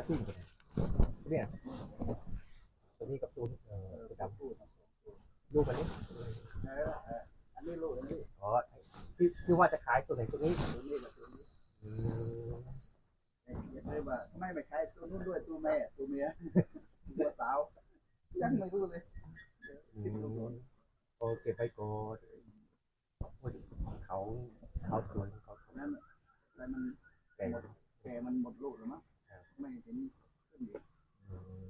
กระทิ่งตันเนี่ยตัวนี้กับตัวนี้เออตัวดำลูกอันนี้อันนี้ลูกอันนี้อ๋อที่ที่ว่าจะขายตัวไหนตัวนี้ตัวนี้กับตัวนี้อืมอย่าเลยว่าไม่ไปใช้ตัวนู้นด้วยตัวแม่ตัวเมียตัวสาวยังไม่รู้เลยอืมโอเก็บไปโกดโอ้ยเขาเขาสวยเขานั่นแต่มันแก่มันหมดลูกแล้วมั้ง ไม่เห็นขึ้นอีกอืม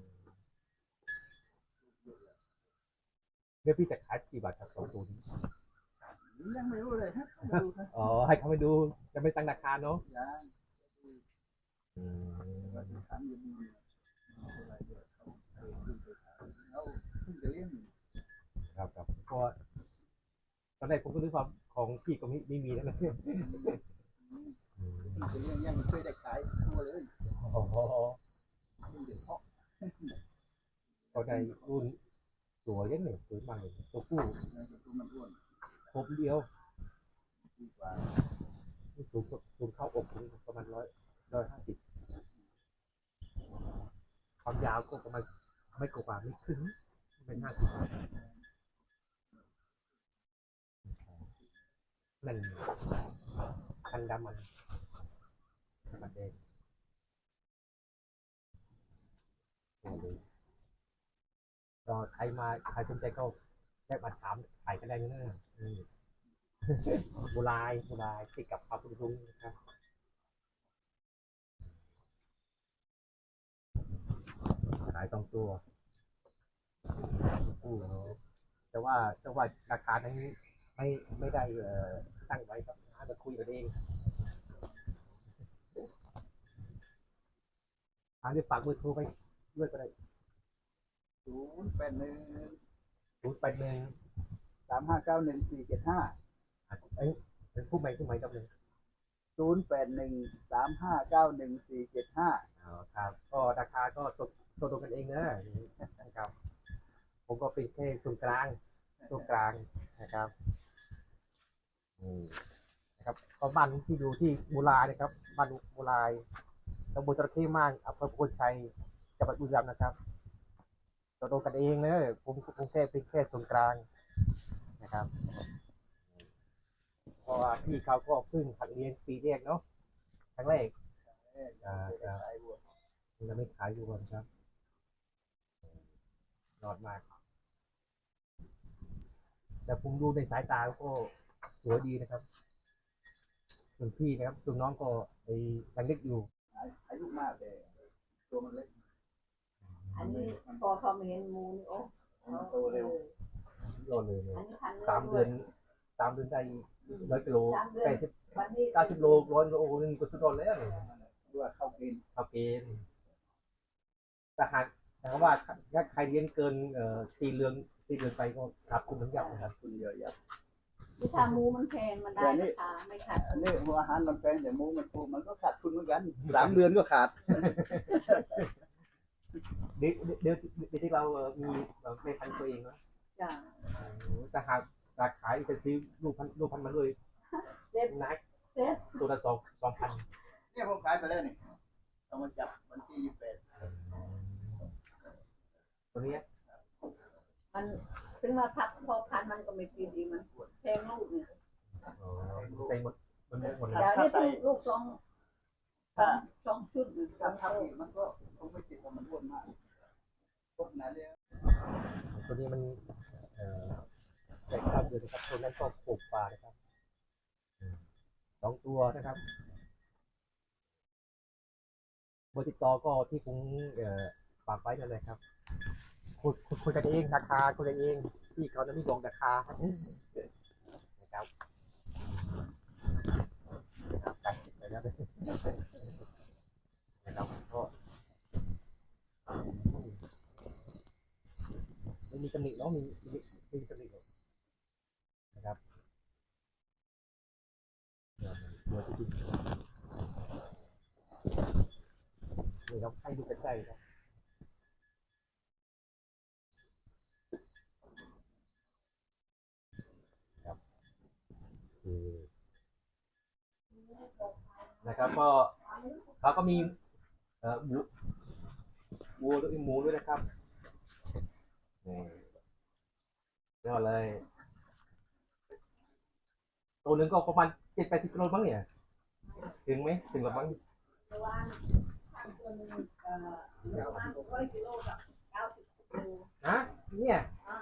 เดี๋ยวพี่จะขายกี่บาทครับสองตัวนี้ยังไม่รู้เลยฮะดูครับอ๋อให้เขาไปดูจะไม่ตั้งราคาเนาะยังอืมว่าจะถามยังมีอะไรเดี๋ยวเขาเอาขึ้นไปขายแล้วเพิ่งจะเลี้ยงอยู่ครับครับก็ตอนแรกผมก็นึกว่าของพี่ก็ไม่ไม่มีแล้วนะที่จะเลี้ยงยังไม่เคยได้ขายตัวเลยอ๋อ เพิ่งจะเพาะก็ได้รุ่นสวยยังหนึ่งตัวผู้แล้วก็ตัวมันอ้วนผมเดียวสูงสูงเข้าอกถึงประมาณร้อยร้อยห้าสิบความยาวก็ประมาณไม่กว่าไม่ถึงเป็นห้าสิบนั่นคันดำมันมันเองโอ้โห ก็ใครมาใครสนใจก็แค่มาถามขายกันได้เนอะอืมบูลายบูลายติดกับพาพุรุงนะครับขายตรงตัวอู้เนอะแต่ว่าแต่ว่าราคาทั้งนี้ไม่ไม่ได้เอ่อตั้งไว้ครับนะจะคุยกันเองทางที่ฝากเบอโทรไปด้วยก็ได้ ศูนย์แปดหนึ่งศูนย์แปดหนึ่งสามห้าเก้าหนึ่งสี่เจ็ดห้าเอ้ยเป็นผู้ใหม่ผู้ใหม่กับหนึ่งศูนย์แปดหนึ่งสามห้าเก้าหนึ่งสี่เจ็ดห้าอ๋อครับ ก็ราคาก็ตกตกลงกันเองนะนะครับ ผมก็เป็นแค่ส่วนกลางส่วนกลางนะครับอืมนะครับก็บ้านที่อยู่ที่บูรายนะครับบ้านบูรายตำบลจระเข้มากอำเภอโพนชัยจังหวัดบุรีรัมย์นะครับ ตกลงกันเองนะผมผมแค่เป็นแค่ส่วนกลางนะครับเพราะว่าพี่เขาก็เพิ่งหัดเรียนปีแรกเนาะครั้งแรกอ่าครับวัวยังไม่ขายอยู่ก่อนครับรอดมาก แต่ผมดูในสายตาก็สวยดีนะครับส่วนพี่นะครับส่วนน้องก็ไอ้ยังเล็กอยู่อายุมากเลยตัวมันเล็ก อันนี้พอเขาไม่เห็นมูลโอ้มันโตเร็วรอดเลยเลยอันนี้พันสามเดือนสามเดือนได้ร้อยกิโลแปดสิบวันนี้เก้าสิบโลร้อยโลนึงก็สุดยอดแล้วเนี่ยด้วยเข้ากินเอาเกณฑ์แต่หากแต่ว่าถ้าใครเลี้ยงเกินเอ่อสี่เดือนสี่เดือนไปก็ขาดคุณน้ำยับนะครับคุณเยอะแยะที่ทามูมันแพงมันได้ราคาไม่ขาดอันนี้หัวอาหารมันแพงแต่หมูมันถูกมันก็ขาดทุนเหมือนกันสามเดือนก็ขาด เดี๋ยวเดี๋ยวเดี๋ยวที่เราเอ่อมีเอ่อไม่พันธุ์ตัวเองนะจ้ะแต่หากราคายจะซื้อลูกพันธุ์ลูกพันธุ์มาเลยเด็ดนักเด็ดตัวละสองสองพันเนี่ยผมขายไปแล้วนี่ต้องมาจับวันที่ยี่สิบแปดตัวเนี้ยมันถึงมาพักพอพันมันก็ไม่กินดีมันแพงลูกเนี่ยอ๋อใส่หมดมันหมดหมดเลยเดี๋ยวนี้คือลูกสองสองสองชุดสถ้าองทับโตอีกมันก็คงไม่ติดเพราะมันอ้วนมากพวกนั้นเลย ตัวนี้มันเอ่อใส่ข้าวเดือนะครับตัวนั้นก็ปลูกปลานะครับสองตัวนะครับเบอร์ติดต่อก็ที่คุ้งฝากไว้นั่นแหละครับคุยคุยคุยกันเองราคาคุยกันเองที่เขาจะไม่บอกราคานะครับนะครับไปเลยนะนะครับก็ไม่มี ตำหนิเนาะมีมีมีตำหนิหรอกนะครับเดี๋ยวเดี๋ยวที่ดินนี่ครับให้ดูใกล้ๆครับอืมนะครับก็เขาก็มีเอ่อหมูหมูด้วยหมูด้วยนะครับนี่ เรียกเลยตัวหนึ่งก็ประมาณเจ็ดแปดสิบกิโลมั้งเนี่ย ถึงไหมถึงหรือมั้งเมื่อวานทำตัวหนึงเอ่อประมาณร้อยกิโลกับเก้าสิบกิโลฮะเนี่ยอ่า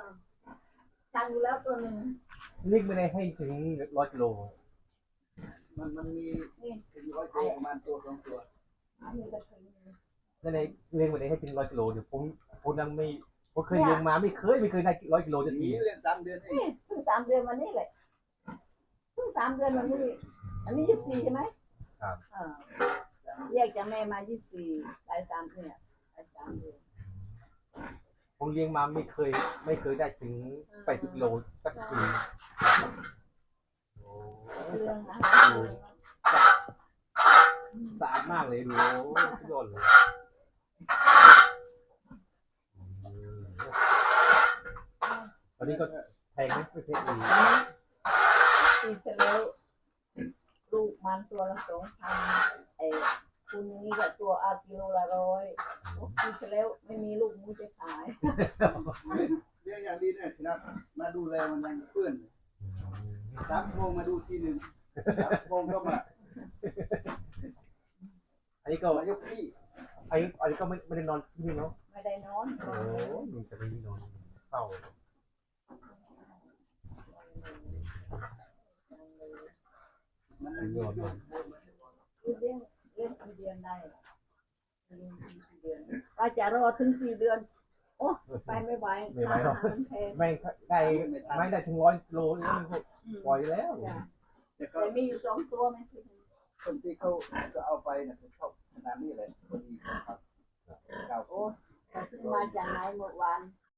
ชั่งอยู่แล้วตัวหนึ่งนี่ไม่ได้ให้ถึงร้อยกิโลมันมันมีนี่ถึงร้อยตัวประมาณตัวสองตัว อันนี้ก็ถึงนั่นเองเลี้ยงไม่ได้ให้ถึงร้อยกิโลเดี๋ยวผมผมยังไม่ ผมเคยเลี้ยงมาไม่เคยไม่เคยได้ร้อยกิโลจะทีนี่เล่นสามเดือนเองนี่เพิ่งสามเดือนวันนี้เลยเพิ่งสามเดือนวันนี้อันนี้ยี่สิบสี่ใช่ไหมครับอ่าแยกจากแม่มายี่สิบสี่ได้สามเนี่ยได้สามเดือน ผมเลี้ยงมาไม่เคย ไม่เคยได้ถึงแปดสิบกิโลสักทีโอ้เรื่องอาหารสะอาดมากเลยดูสุดยอดเลยอืมตอ นนี้ก็แพงไหมไม่แพงอีกปีที่แล้วลูกมันตัวละสองพันไอ้คุณนี่ก็ตัวอากิโลละร้อยปีที่แล้วไม่มีลูกหมูจะขายเลี้ยงอย่างดีเนี่ยครับ มาดูแลมันยังเพื่อนสามโมงมาดูทีหนึ่งสามโมงก็มาอันนี้ก็มายกที่อันนี้อันนี้ก็ไม่ไม่ได้นอนที่นี่เนาะไม่ได้นอนโอ้มันจะไม่ได้นอนเข้า มันยอดเลยคือเลี้ยงเรียงกี่เดือนได้เลี้ยงกี่เดือนว่าจะรอถึงสี่เดือน โอ้ไปไม่ไหวไม่ไหวหรอกไม่ได้ไม่ได้ถึงร้อยโลนี่ปล่อยแล้วแต่แต่เขามีอยู่สองตัวไหมคนที่เขาก็เอาไปเนี่ยเขาชอบขนาดนี้เลยพอดีครับเก่าโอ้มาจากไหนเมื่อวาน